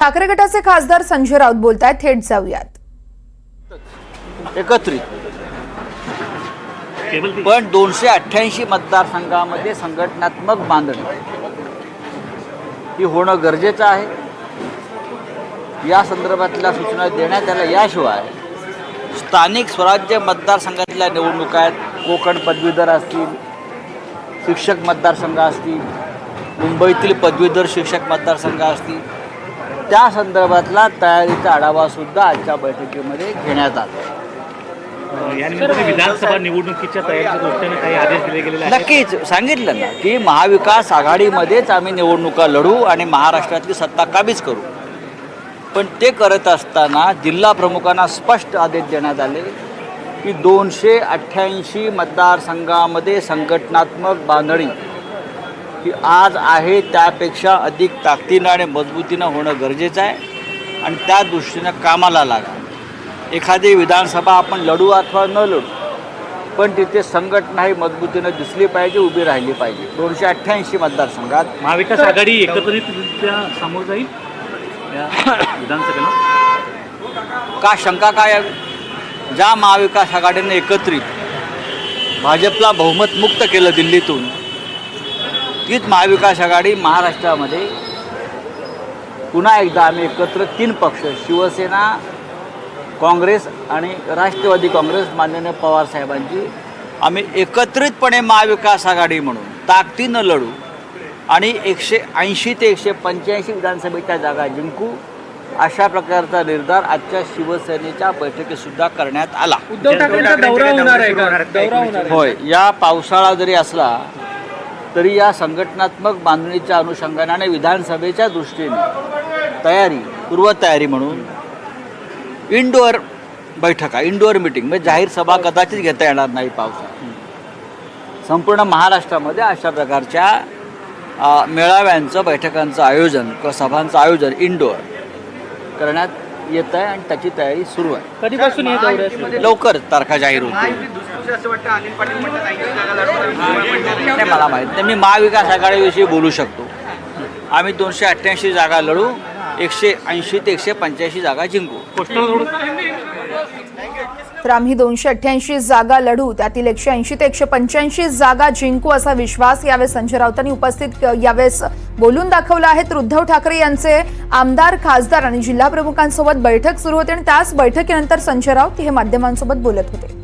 ठाकरे गटाचे खासदार संजय राऊत बोलतायत थेट जाऊयात. एकत्रित. पण दोनशे अठ्ठ्याऐंशी मतदारसंघामध्ये संघटनात्मक बांधणी. ही होणं गरजेचं आहे. या संदर्भातल्या सूचना देण्यात आल्या. याशिवाय स्थानिक स्वराज्य मतदारसंघातल्या निवडणुका आहेत. कोकण पदवीधर असतील शिक्षक मतदारसंघ असतील मुंबईतील पदवीधर शिक्षक मतदारसंघ असतील. त्या संदर्भातला तयारीचा आढावासुद्धा आजच्या बैठकीमध्ये घेण्यात आला. विधानसभा निवडणुकीच्या तयारीच्या दृष्टीने काही आदेश दिले गेलेले आहेत? नक्कीच सांगितलं ना की महाविकास आघाडीमध्येच आम्ही निवडणुका लढू आणि महाराष्ट्रातली सत्ता काबीज करू. पण ते करत असताना जिल्हा प्रमुखांना स्पष्ट आदेश देण्यात आले की दोनशे अठ्ठ्याऐंशी मतदारसंघामध्ये संघटनात्मक बांधणी ही आज आहे त्यापेक्षा अधिक ताकदीनं आणि मजबूतीनं होणं गरजेचं आहे आणि त्या दृष्टीनं कामाला लागा. एखादी विधानसभा आपण लढू अथवा न लढू पण तिथे संघटना ही मजबूतीनं दिसली पाहिजे उभी राहिली पाहिजे. दोनशे अठ्ठ्याऐंशी मतदारसंघात महाविकास आघाडी एकत्रितरित्या समोर जाईल विधानसभेला? का शंका काय ज्या महाविकास आघाडीने एकत्रित भाजपला बहुमत मुक्त केलं दिल्लीतून तीच महाविकास आघाडी महाराष्ट्रामध्ये पुन्हा एकदा आम्ही एकत्र तीन पक्ष शिवसेना काँग्रेस आणि राष्ट्रवादी काँग्रेस माननीय पवारसाहेबांची आम्ही एकत्रितपणे महाविकास आघाडी म्हणून ताकदीनं लढू आणि एकशे ऐंशी ते एकशे पंच्याऐंशी विधानसभेच्या जागा जिंकू अशा प्रकारचा निर्धार आजच्या शिवसेनेच्या बैठकीत सुद्धा करण्यात आला. उद्धव ठाकरेंचा दौरा होणार आहे. होय या पावसाळा जरी असला तरी या संघटनात्मक बांधणीच्या अनुषंगाने आणि विधानसभेच्या दृष्टीने तयारी पूर्वतयारी म्हणून इनडोअर बैठका इनडोअर मिटिंग म्हणजे जाहीर सभा कदाचित घेता येणार नाही पावसात संपूर्ण महाराष्ट्रामध्ये अशा प्रकारच्या मेळाव्यांचं बैठकांचं आयोजन किंवा सभांचं आयोजन इनडोअर करण्यात येत आहे आणि त्याची तयारी सुरू आहे. कधीपासून हे दौरे? लवकर तारखा जाहीर होतील नाही मला माहीत नाही. मी महाविकास आघाडीविषयी बोलू शकतो. आम्ही दोनशे अठ्ठ्याऐंशी जागा लढू एकशे ऐंशी ते एकशे पंच्याऐंशी जागा जिंकू. तर आम्ही दोनशे अठ्ठ्याऐंशी जागा लढू त्यातील एकशे ऐंशी ते एकशे पंच्याऐंशी जागा जिंकू असा विश्वास यावेळेस संजय राऊतांनी उपस्थित यावेळेस बोलून दाखवला आहे. तर उद्धव ठाकरे यांचे आमदार खासदार आणि जिल्हा प्रमुखांसोबत बैठक सुरू होती आणि त्याच बैठकीनंतर संजय राऊत हे माध्यमांसोबत बोलत होते.